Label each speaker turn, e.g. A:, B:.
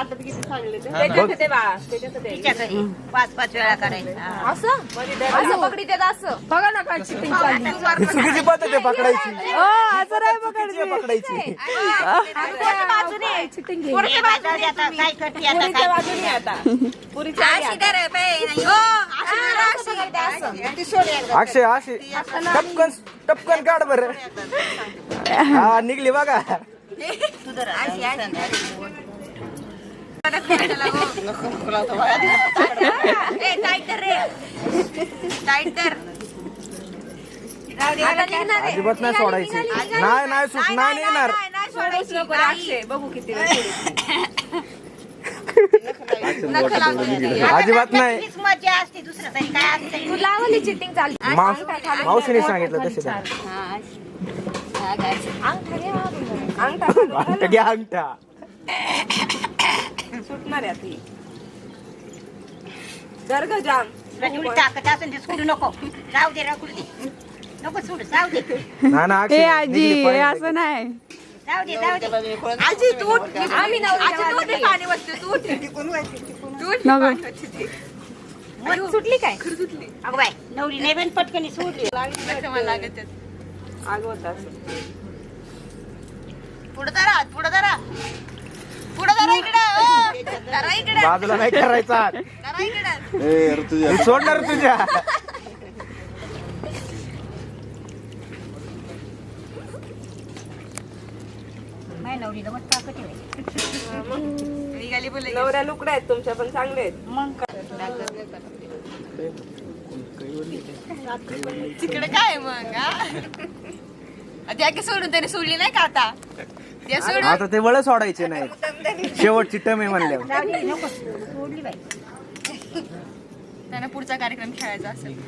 A: आता किती चांगले ते.
B: बघ.
A: ते बा त्याच्यात ते.
C: तिच्या घरी पाच पाच वेळा करायचा हा.
B: असं? असं पकडी देत असं. बघा ना काय चिटिंग चालली.
D: ही चुकीची पद्धत आहे पकडायची.
E: ओ असं नाही
D: आहे पकडायची.
B: चिटिंग
C: हे. आता, काय करते आता
A: पुरीच्या
C: काय?
A: बाजूने आता. पुरीच्या आधी
C: अशी
A: आता.
C: कर बाई, नाही. ती सोड एकदा.
D: अक्षय अशी. टपकन टपकन काढ बर. हा निघली बघा.
C: आता.
D: अजिबात नाही सोडायची नाही नाही सुट नाही निघणार
A: बघू किती
D: अजिबात नाही
B: लावली चालली
D: मावशीने सांगितलं तसे
C: हा,
A: अंगठा
D: घ्या अंगठा
A: सुटणार आहे आता ही. जर का जाम
C: नको. जाऊ दे राखू दे नको सोडू जाऊ दे.
D: ना ना
E: हे
D: अक्षय
E: आजी हे. असं नाही.
C: जाऊ दे जाऊ दे.
B: आजी तू. आम्ही. पाणी तू.
E: नको.
B: सुटली काय?
C: अगं बाय नवरी नाही पण पटकनी सोडली.
A: होत असं.
C: पुढे धरा
D: बाजूला नाही करायचा. मी सोडणार तुझ्या
C: माझ्या नवरीला मग ताकद आहे
A: नवऱ्या लुकड्या आहेत तुमच्या पण चांगले आहेत.
C: मग तिकडे काय मग त्या की सोडून त्याने सोडली नाही का आता? सोडून
D: आता ते वळ सोडायचे नाही शेवटची टम आहे म्हणल्यावर.
C: जाऊ दे, नको. सोडली बाई.
B: त्यांना पुढचा कार्यक्रम खेळायचा असेल.